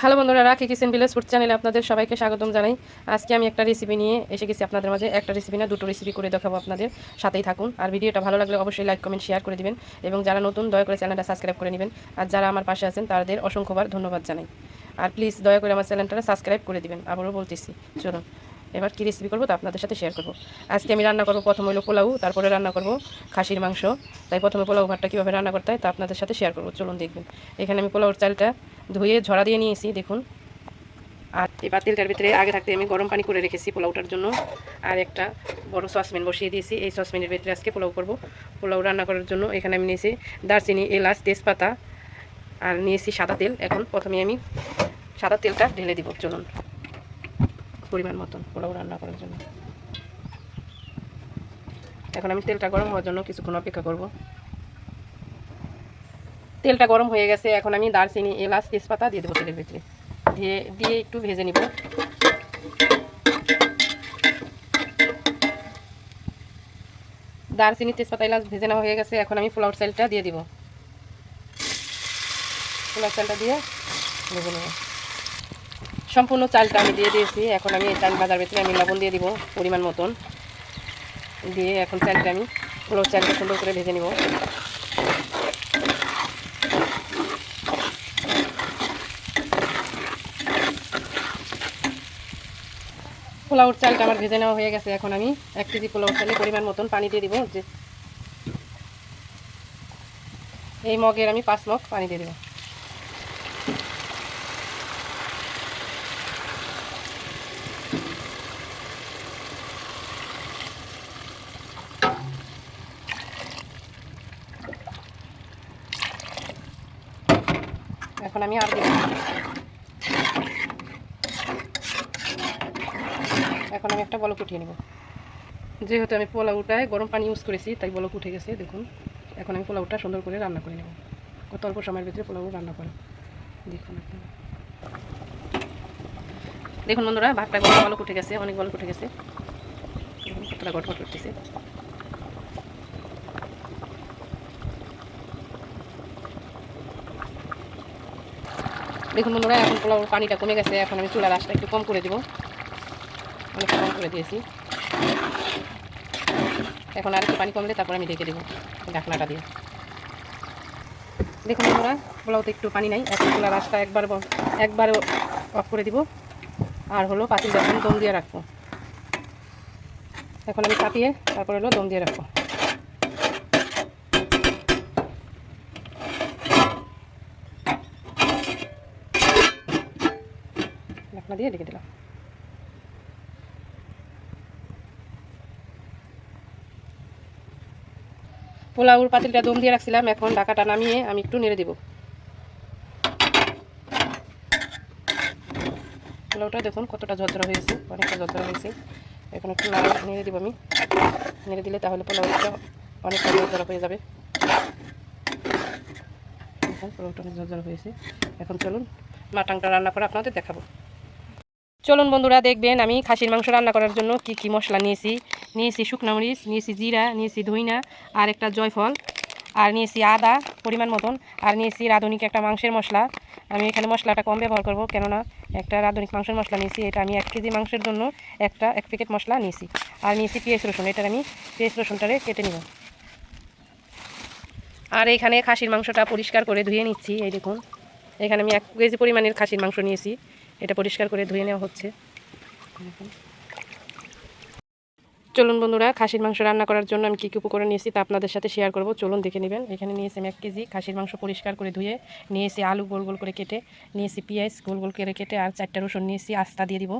Hello বন্ধুরা, রাখি kitchen village food চ্যানেলে আপনাদের সবাইকে স্বাগতম জানাই। আজকে আমি একটা রেসিপি নিয়ে এসে গেছি আপনাদের মাঝে। একটা রেসিপি না, দুটো রেসিপি করে দেখাবো আপনাদের। সাথেই থাকুন। আর ভিডিওটা ভালো লাগলে অবশ্যই লাইক কমেন্ট শেয়ার করে দিবেন। এবং যারা নতুন, দয়া করে চ্যানেলটা সাবস্ক্রাইব করে নেবেন। আর যারা আমার পাশে আছেন, তাদের অসংখ্যবার ধন্যবাদ জানাই। আর প্লিজ দয়া করে আমার চ্যানেলটা সাবস্ক্রাইব করে দিবেন। আবারও বলতেছি, চলুন। এবার কী রেসিপি করব তা আপনাদের সাথে শেয়ার করব। আজকে আমি রান্না করব প্রথম হলো পোলাও, তারপরে রান্না করব খাসির মাংস। তাই প্রথমে পোলাও ভাতটা কীভাবে রান্না করতে হয় তা আপনাদের সাথে শেয়ার করব। চলুন দেখবেন। এখানে আমি পোলাওর চালটা ধুয়ে ঝরা দিয়ে নিয়েছি, দেখুন। আর এই পাতিলটার ভিতরে আগে থাকতে আমি গরম পানি করে রেখেছি পোলাওটার জন্য। আর একটা বড় সসপ্যান বসিয়ে দিয়েছি, এই সসপ্যানের ভিতরে আজকে পোলাও করব। পোলাও রান্না করার জন্য এখানে আমি নিয়েছি দারচিনি, এলাচ, তেজপাতা, আর নিয়েছি সাদা তেল। এখন প্রথমে আমি সাদা তেলটা ঢেলে দিব, চলুন। পরিমাণ মতন পোলাও রান্না করার জন্য। এখন আমি তেলটা গরম হওয়ার জন্য কিছুক্ষণ অপেক্ষা করব। তেলটা গরম হয়ে গেছে, এখন আমি দারচিনি, এলাচ, তেজপাতা দিয়ে দেবো তেলের ভিতরে। দিয়ে দিয়ে একটু ভেজে নিব। দারচিনি, তেজপাতা, এলাচ ভেজে নেওয়া হয়ে গেছে, এখন আমি পোলাও চালটা দিয়ে দিব। পোলাও চালটা দিয়ে ভেজে নেব। সম্পূর্ণ চালটা আমি দিয়ে দিয়েছি, এখন আমি চাল ভাজার ভিতরে আমি লবণ দিয়ে দিব, পরিমাণ মতন। দিয়ে এখন চালটা আমি পোলাও চালটা সুন্দর করে ভেজে নিব। পোলাওর চালটা আমার ভেজে নেওয়া হয়ে গেছে এখন আমি এক কেজি পোলাও চালে পরিমাণ মতন পানি দিয়ে দিব, যে এই মগের আমি পাঁচ মগ পানি দিয়ে দেবো। এখন আমি আর দেবো এখন আমি একটা বলক উঠিয়ে নেব। যেহেতু আমি পোলাউটায় গরম পানি ইউজ করেছি, তাই বলক উঠে গেছে, দেখুন। এখন আমি পোলাউটা সুন্দর করে রান্না করে নেব। কত অল্প সময়ের ভিতরে পোলাউ রান্না করে। দেখুন দেখুন বন্ধুরা, ভাতটা গরম বলক উঠে গেছে, অনেক বলক উঠে গেছে। কতটা গটগট করতেছে। দেখুন বন্ধুরা, এখন পোলাও পানিটা কমে গেছে, এখন আমি চুলার আশটা একটু কম করে দিব। অনেক কম করে দিয়েছি। এখন আর একটু পানি কমলে তারপর আমি ঢেকে দেবো ঢাকনাটা দিয়ে। দেখুন বন্ধুরা, পোলাওতে একটু পানি নাই, এখন চুলার আশটা একবার একবার অফ করে দিব। আর হলো পাতিল যখন দম দিয়ে রাখব। এখন আমি চাপিয়ে তারপর হলো দম দিয়ে রাখব। ঢাকনা দিয়ে ঢেকে দিলাম। পোলাউর পাতিলটা দম দিয়ে রাখছিলাম, এখন ঢাকাটা নামিয়ে আমি একটু নেড়ে দেব। পোলাউটা দেখুন কতটা ঝরঝরা হয়েছে, অনেকটা ঝরঝরা হয়েছে। এখন একটু নাড়ে দেবো আমি। নেড়ে দিলে তাহলে পোলাওটা অনেকটা ঝরঝরা হয়ে যাবে। পোলাওটা অনেক ঝরঝরা হয়েছে। এখন চলুন মাটাংটা রান্না করে আপনাদের দেখাবো। চলুন বন্ধুরা, দেখবেন আমি খাসির মাংস রান্না করার জন্য কি কি মশলা নিয়েছি। নিয়েছি শুকনো মরিচ, নিয়েছি জিরা, নিয়েছি ধইনা আর একটা জয়ফল আর নিয়েছি আদা পরিমাণ মতন আর নিয়েছি রাঁধুনিক একটা মাংসের মশলা। আমি এখানে মশলাটা কম ব্যবহার করব, কেননা একটা রাঁধুনিক মাংসের মশলা নিয়েছি, এটা আমি এক কেজি মাংসের জন্য একটা, এক প্যাকেট মশলা নিয়েছি। আর নিয়েছি পেঁয়াজ রসুন, এটার আমি পেঁয়াজ রসুনটারে কেটে নিব। আর এখানে খাসির মাংসটা পরিষ্কার করে ধুয়ে নিচ্ছি, এই দেখুন। এখানে আমি এক কেজি পরিমাণের খাসির মাংস নিয়েছি। এটা পরিষ্কার করে ধুয়ে নেওয়া হচ্ছে। চলুন বন্ধুরা, খাসির মাংস রান্না করার জন্য আমি কী কী উপকরণ নিয়েছি তা আপনাদের সাথে শেয়ার করব। চলুন দেখে নেবেন। এখানে নিয়েছি আমি এক কেজি খাসির মাংস পরিষ্কার করে ধুয়ে, নিয়েছি আলু গোল গোল করে কেটে, নিয়েছি পেঁয়াজ গোল গোল করে কেটে, আর চারটা রসুন নিয়েছি আস্তা দিয়ে দিব।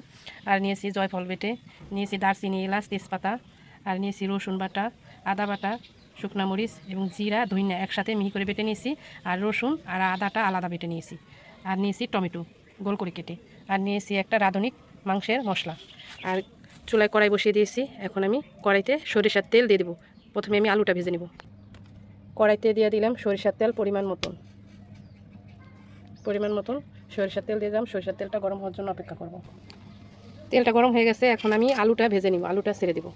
আর নিয়েছি জয়ফল বেটে, নিয়েছি দারচিনি, এলাচ, তেজপাতা, আর নিয়েছি রসুন বাটা, আদা বাটা, শুকনা মরিচ এবং জিরা ধইনা একসাথে মিহি করে বেটে নিয়েছি। আর রসুন আর আদাটা আলাদা বেটে নিয়েছি। আর নিয়েছি টমেটো। গোল করে কেটে। আর নিয়েছি একটা রাঁধুনিক মাংসের মশলা। আর চুলায় কড়াই বসিয়ে দিয়েছি। এখন আমি কড়াইতে সরিষার তেল দিয়ে দেবো। প্রথমে আমি আলুটা ভেজে নেব। কড়াইতে দিয়ে দিলাম সরিষার তেল পরিমাণ মতন। পরিমাণ মতন সরিষার তেল দিয়ে দিলাম। সরিষার তেলটা গরম হওয়ার জন্য অপেক্ষা করব। তেলটা গরম হয়ে গেছে। এখন আমি আলুটা ভেজে নিব। আলুটা ছেড়ে দেবো।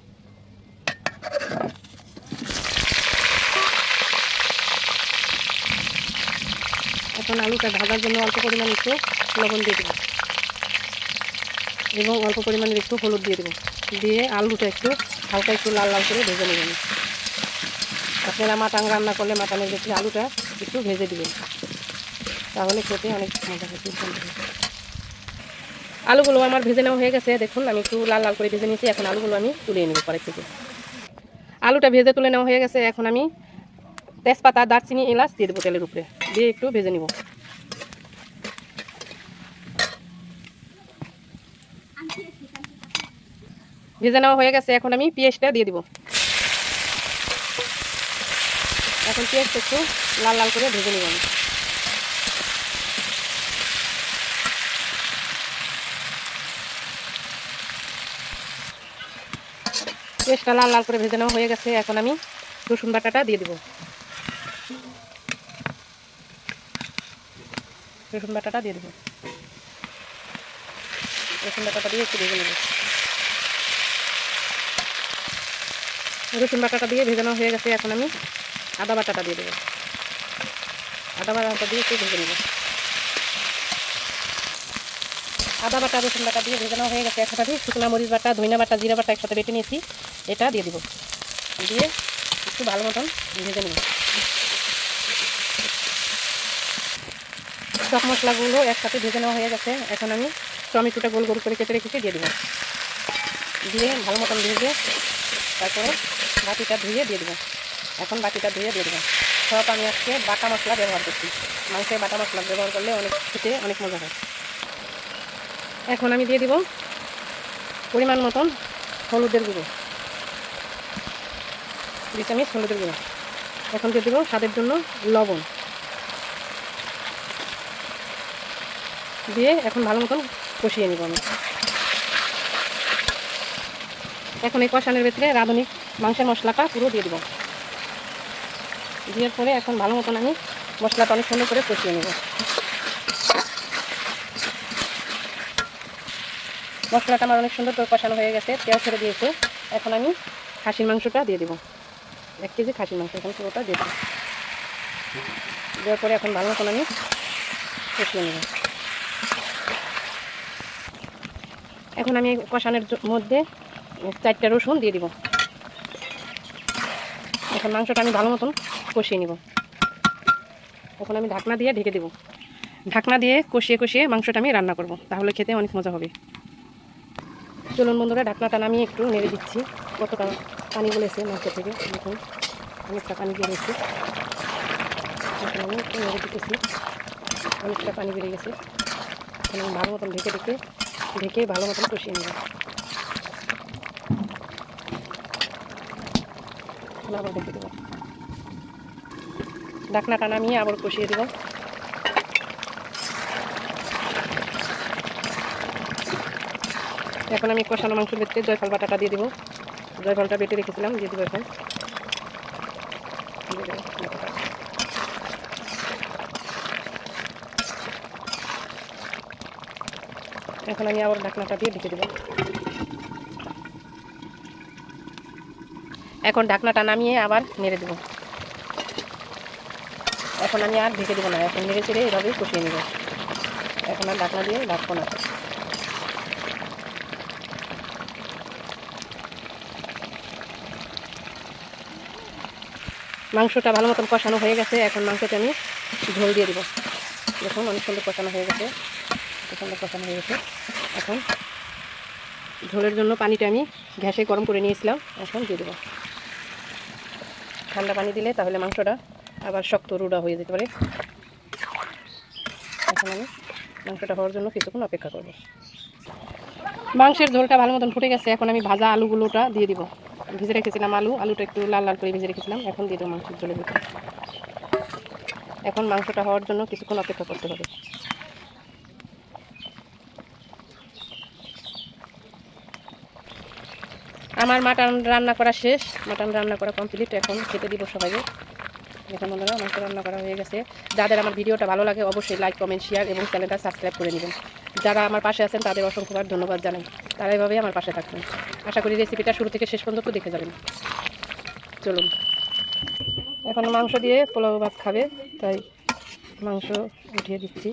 আলুটা ভাজার জন্য অল্প পরিমাণ একটু লবণ দিয়ে দেবো। এবং অল্প পরিমাণের একটু হলুদ দিয়ে দেবো। দিয়ে আলুটা একটু হালকা একটু লাল লাল করে ভেজে নেবেন আপনারা মাটান রান্না করলে মাটানের ভেতরে আলুটা একটু ভেজে দিবেন। তাহলে খেতে অনেক মজা হবে। আলুগুলো আমার ভেজে নেওয়া হয়ে গেছে। দেখুন, আমি একটু লাল লাল করে ভেজে নিয়েছি। এখন আলুগুলো আমি তুলে নেব পরে থেকে। আলুটা ভেজে তুলে নেওয়া হয়ে গেছে। এখন আমি তেজপাতা, দারচিনি, এলাচ দিয়ে দেবো তেলের উপরে। দিয়ে একটু ভেজে নিব। ভেজে নেওয়া হয়ে গেছে, এখন আমি পেঁয়াজটা দিয়ে দিব। এখন পেঁয়াজটা একটু লাল লাল করে ভেজে নিব পেঁয়াজটা লাল লাল করে ভেজে নেওয়া হয়ে গেছে, এখন আমি রসুন বাটাটা দিয়ে দিব। রসুন বাটাটা দিয়ে দেবো। রসুন বাটাটা দিয়ে একটু ভেজে নেব। রসুন বাটাটা দিয়ে ভেজানো হয়ে গেছে এখন আমি আদা বাটাটা দিয়ে দেবো। আদা বাটাটা দিয়ে একটু ভেজে নেব। আদা বাটা, রসুন বাটা দিয়ে ভেজানো হয়ে গেছে একসাথে। শুকনো মরিচ বাটা ধইনা বাটা, জিরা বাটা একসাথে বেটে নিয়েছি। এটা দিয়ে দিব। দিয়ে একটু ভালো মতন ভেজে নেব। সব মশলাগুলো একসাথে ভেজে নেওয়া হয়ে গেছে। এখন আমি টমেটোটা গোল গোল করে কেটে রেখেছি, দিয়ে দেবো। দিয়ে ভালো মতন ভেজে তারপরে বাটিটা ধুয়ে দিয়ে দেবো। এখন বাটিটা ধুয়ে দিয়ে দেবো। সব আমি আজকে বাটা মশলা ব্যবহার করছি। মাংসের বাটা মশলা ব্যবহার করলে অনেক খেতে অনেক মজা হয়। এখন আমি দিয়ে দিব পরিমাণ মতন হলুদের গুঁড়ো। দুই চামচ হলুদের গুঁড়ো। এখন দিয়ে দেবো স্বাদের জন্য লবণ। দিয়ে এখন ভালো মতন কষিয়ে নেব আমি। এখন এই কষানোর ভেতরে রাঁধুনি মাংসের মশলাটা পুরো দিয়ে দেবো। দেওয়ার পরে এখন ভালো মতন আমি মশলাটা অনেক সুন্দর করে কষিয়ে নেব। মশলাটা আমার অনেক সুন্দর করে কষানো হয়ে গেছে, তেল ছেড়ে দিয়েছে। এখন আমি খাসির মাংসটা দিয়ে দেবো। এক কেজি খাসির মাংস, এখন পুরোটা দিয়ে দেবো। দেওয়ার পরে এখন ভালো মতন আমি কষিয়ে নেব। এখন আমি কষানোর মধ্যে চারটা রসুন দিয়ে দিব। এখন মাংসটা আমি ভালো মতন কষিয়ে নিব। এখন আমি ঢাকনা দিয়ে ঢেকে দেব। ঢাকনা দিয়ে কষিয়ে কষিয়ে মাংসটা আমি রান্না করব। তাহলে খেতে অনেক মজা হবে। চলুন বন্ধুরা, ঢাকনাটা নামিয়ে একটু নেড়ে দিচ্ছি। কতটা পানি বলেছে মাংস থেকে, দেখুন। অনেকটা পানি বেরিয়েছে এখন আমি একটু নেড়ে দিতেছি। অনেকটা পানি বেড়ে গেছে। এখন আমি ভালো মতন ঢেকে ঢেকে ঢেকে ভালো মতন কষিয়ে নেব। এখন আবার ঢেকে দেবো। ঢাকনাটা নামিয়ে আবার কষিয়ে দেবো। এখন আমি কষানো মাংস ভেতরে জয়ফল বাটাটা দিয়ে দেবো। জয়ফলটা বেটে রেখেছিলাম, দিয়ে দেবো এখন। এখন আমি আবার ঢাকনাটা দিয়ে ঢেকে দেবো। এখন ঢাকনাটা নামিয়ে আবার নেড়ে দেবো। এখন আমি আর ঢেকে দেবো না, এখন নেড়ে চেড়ে এভাবেই কষিয়ে নেব। এখন আর ঢাকনা দিয়ে ঢাকবো না। মাংসটা ভালো মতন কষানো হয়ে গেছে, এখন মাংসটা আমি ঝোল দিয়ে দেবো। দেখুন, অনেক সুন্দর কষানো হয়ে গেছে সুন্দর কষানো হয়ে গেছে। এখন ঝোলের জন্য পানিটা আমি গ্যাসে গরম করে নিয়েছিলাম, এখন দিয়ে দেবো। ঠান্ডা পানি দিলে তাহলে মাংসটা আবার শক্ত রুড়া হয়ে যেতে পারে। এখন আমি মাংসটা হওয়ার জন্য কিছুক্ষণ অপেক্ষা করব। মাংসের ঝোলটা ভালো মতন ফুটে গেছে, এখন আমি ভাজা আলুগুলোটা দিয়ে দিব। ভিজে রেখেছিলাম আলু, আলুটা একটু লাল লাল করে ভেজে রেখেছিলাম, এখন দিয়ে দেবো মাংসের ঝোলের ভিতরে। এখন মাংসটা হওয়ার জন্য কিছুক্ষণ অপেক্ষা করতে হবে। আমার মাটন রান্না করা শেষ। মাটন রান্না করা কমপ্লিট এখন খেতে দিব সবাইকে। এখন বন্ধুরা মাংস রান্না করা হয়ে গেছে। যাদের আমার ভিডিওটা ভালো লাগে, অবশ্যই লাইক কমেন্ট শেয়ার এবং চ্যানেলটা সাবস্ক্রাইব করে নেবেন। যারা আমার পাশে আছেন, তাদের অসংখ্যবার ধন্যবাদ জানাই। তারা এভাবেই আমার পাশে থাকবেন। আশা করি রেসিপিটা শুরু থেকে শেষ পর্যন্ত দেখে যাবেন। চলুন। এখন মাংস দিয়ে পোলাও ভাত খাবে, তাই মাংস উঠিয়ে দিচ্ছি।